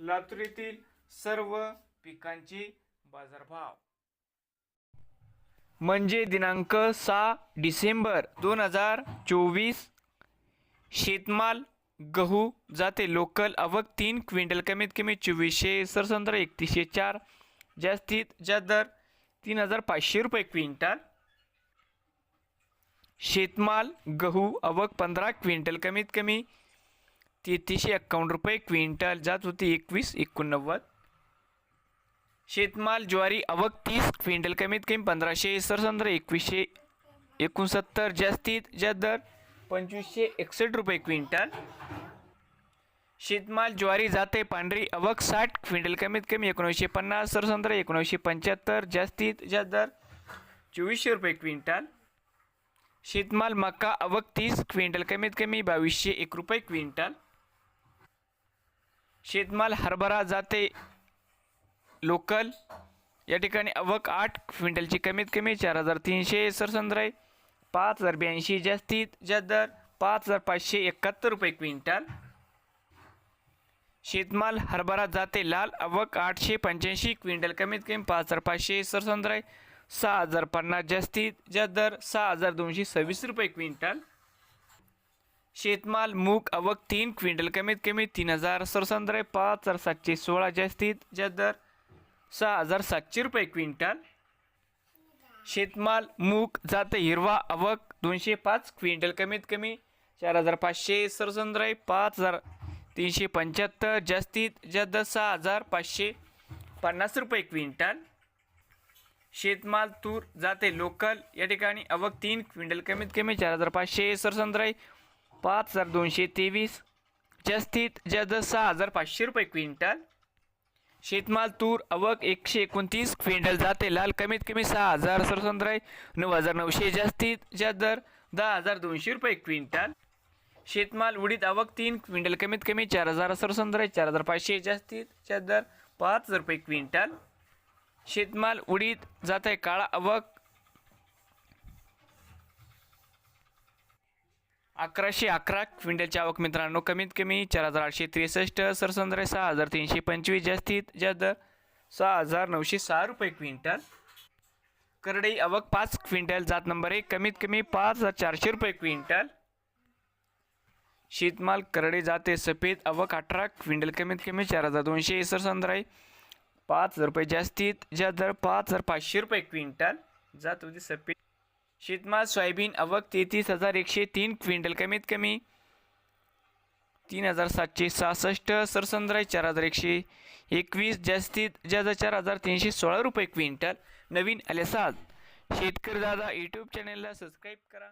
लातूर येथील सर्व पिकांचे बाजारभाव. म्हणजे दिनांक सहा डिसेंबर दोन हजार चोवीस शेतमाल गहू जाते लोकल आवक तीन क्विंटल कमीत कमी चोवीसशे सरसंत्र एकतीसशे चार जास्तीत जास्त दर तीन हजार पाचशे रुपये क्विंटल. शेतमाल गहू आवक पंधरा क्विंटल कमीत कमी तेहतीसशे एक्कावन्न रुपये क्विंटल. जात होती एकवीस एकोणनव्वद. शेतमाल ज्वारी आवक तीस क्विंटल कमीत कमी पंधराशे सरसंद्र एकवीसशे एकोणसत्तर जास्तीत जास्त दर पंचवीसशे एकसष्ट रुपये क्विंटल. शेतमाल ज्वारी जाते पांढरी आवक साठ क्विंटल कमीत कमी एकोणीसशे पन्नास सरसंद्र एकोणीसशे पंच्याहत्तर जास्तीत जास्त दर चोवीसशे रुपये क्विंटल. शेतमाल मका आवक तीस क्विंटल कमीत कमी बावीसशे एक रुपये क्विंटल. शेतमाल हरभरा जाते लोकल. या ठिकाणी अवक आठ क्विंटलची कमीत कमी चार हजार तीनशे सरसंद्र पाच हजार ब्याऐंशी जास्तीत जास्त दर पाच हजार पाचशे एकाहत्तर रुपये क्विंटल. शेतमाल हरभरा जाते लाल अवक आठशे पंच्याऐंशी क्विंटल कमीत कमी पाच हजार पाचशे सरसंद्र सहा हजार पन्नास जास्तीत जास्त दर सहा हजार दोनशे सव्वीस रुपये क्विंटल. शेतमाल मूग आवक तीन क्विंटल कमीत कमी तीन हजार सरसंद्रे पाच हजार सातशे सोळा जास्तीत जास्त दर सहा हजार सातशे रुपये क्विंटल. शेतमाल मूग जाते हिरवा आवक दोनशे पाच क्विंटल कमीत कमी चार हजार पाचशे सरसंद्रे पाच हजार तीनशे पंच्याहत्तर जास्तीत जास्त सहा हजार पाचशे पन्नास रुपये क्विंटल. शेतमाल तूर जाते लोकल या ठिकाणी अवघ तीन क्विंटल कमीत कमी चार हजार पाचशे सरसंद्र पाच हजार दोनशे तेवीस. जास्तीत जद सहा हजार पाचशे रुपये क्विंटल. शेतमाल तूर अवक एकशे एकोणतीस. क्विंटल जाते लाल कमीत कमी सहा हजार सरसंद्राय नऊ हजार नऊशे जास्तीत जास्त दर दहा हजार दोनशे रुपये क्विंटल. शेतमाल उडीद आवक तीन. क्विंटल कमीत कमी चार हजार सरसंद्राय चार हजार पाचशे जास्तीत जास्त दर पाच हजार रुपये क्विंटल. शेतमाल उडीद जात आहे काळा अवक अकराशे अकरा क्विंटलची आवक मित्रांनो. कमीत कमी चार हजार आठशे त्रेसष्ट सरसंद्रे सहा हजार तीनशे पंचवीस जास्तीत जास्त दर सहा हजार नऊशे सहा रुपये क्विंटल. करडई आवक पाच क्विंटल जात नंबर एक कमीत कमी पाच हजार चारशे रुपये क्विंटल. शेतमाल करडे जाते सफेद आवक अठरा क्विंटल कमीत कमी चार हजार दोनशे सरसंद्र पाच हजार रुपये जास्तीत जास्त दर पाच हजार पाचशे रुपये क्विंटल. जात होती सफेद. शेतमाल सोयाबीन आवक तेहतीस हजार एकशे तीन क्विंटल. कमीत कमी तीन हजार सातशे सहासष्ट सरसंद्र चार हजार एकशे एकवीस जास्तीत जास्त चार हजार तीनशे सोळा रुपये क्विंटल. नवीन आले सात शेतकरी दादा यूट्यूब चॅनलला सबस्क्राईब करा.